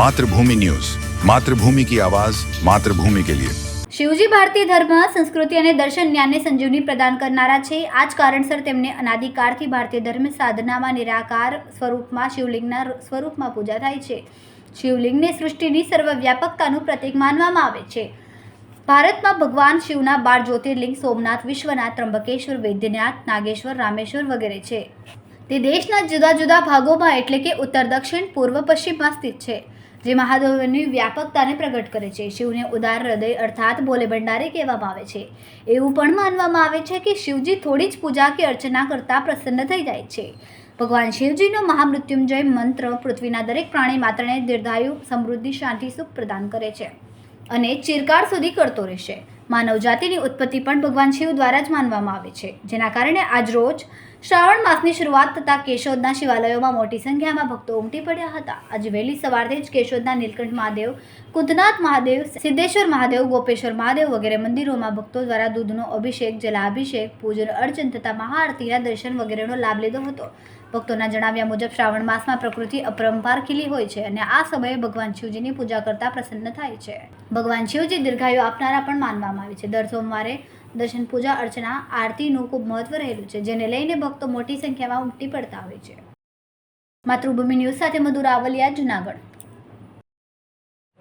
Mathrubhumi news Mathrubhumi કી આવાઝ માતૃભૂમિ કે લિયે શિવજી ભારતીય ધર્મ, સંસ્કૃતિ અને દર્શન જ્ઞાનને સંજીવની પ્રદાન કરનારા છે. આ જ કારણસર તેમને અનાદિકાળથી ભારતીય ધર્મ સાધનામાં નિરાકાર સ્વરૂપમાં શિવલિંગના સ્વરૂપમાં પૂજા થાય છે. શિવલિંગને સૃષ્ટિની સર્વવ્યાપકતાનું પ્રતીક માનવામાં આવે છે. ભારતમાં ભગવાન શિવના બાર જ્યોતિર્લિંગ સોમનાથ, વિશ્વનાથ ત્રંબકેશ્વર વૈદ્યનાથ, નાગેશ્વર, રામેશ્વર વગેરે છે. તે દેશના જુદા જુદા ભાગોમાં એટલે કે ઉત્તર, દક્ષિણ, પૂર્વ, પશ્ચિમમાં સ્થિત છે, જે મહાદેવની વ્યાપકતાને પ્રગટ કરે છે. શિવને ઉદાર હૃદય અર્થાત ભોલે ભંડારી કહેવામાં આવે છે. એવું પણ માનવામાં આવે છે કે શિવજી થોડી જ પૂજા કે અર્ચના કરતાં પ્રસન્ન થઈ જાય છે. ભગવાન શિવજીનો મહામૃત્યુંજય મંત્ર પૃથ્વીના દરેક પ્રાણી માત્રને દીર્ઘાયુ, સમૃદ્ધિ, શાંતિ, સુખ પ્રદાન કરે છે અને ચિરકાળ સુધી કરતો રહેશે. માનવ જાતિની ઉત્પત્તિ પણ ભગવાન શિવ દ્વારા જ માનવામાં આવે છે, જેના કારણે આજ રોજ શ્રાવણ માસની શરૂઆત થતાં કેશોદના શિવાલયોમાં મોટી સંખ્યામાં ભક્તો ઉમટી પડ્યા હતા. આજે વહેલી સવારથી જ કેશોદના નીલકંઠ મહાદેવ કુંતનાથ મહાદેવ, સિદ્ધેશ્વર મહાદેવ, ગોપેશ્વર મહાદેવ વગેરે મંદિરોમાં ભક્તો દ્વારા દૂધનો અભિષેક, જલાભિષેક, પૂજન, અર્ચન તથા મહાઆરતીના દર્શન વગેરેનો લાભ લીધો હતો. ભક્તોના જણાવ્યા મુજબ શ્રાવણ માસમાં પ્રકૃતિ અપરંપાર ખીલી હોય છે અને આ સમયે ભગવાન શિવજીની પૂજા કરતા પ્રસન્ન થાય છે. ભગવાન શિવજી દીર્ઘાયુ આપનારા પણ માનવામાં આવે છે. દર સોમવારે દર્શન પૂજા, અર્ચના, આરતીનું ખૂબ મહત્વ રહેલું છે, જેને લઈને ભક્તો મોટી સંખ્યામાં ઉમટી પડતા હોય છે. માતૃભૂમિ ન્યૂઝ સાથે મધુરાવલિયા જુનાગઢ.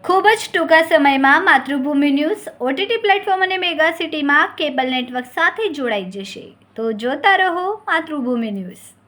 ખૂબ જ ટૂંકા સમયમાં માતૃભૂમિ ન્યૂઝ ઓટીટી પ્લેટફોર્મ અને મેગા સિટીમાં કેબલ નેટવર્ક સાથે જોડાઈ જશે. તો જોતા રહો માતૃભૂમિ ન્યૂઝ.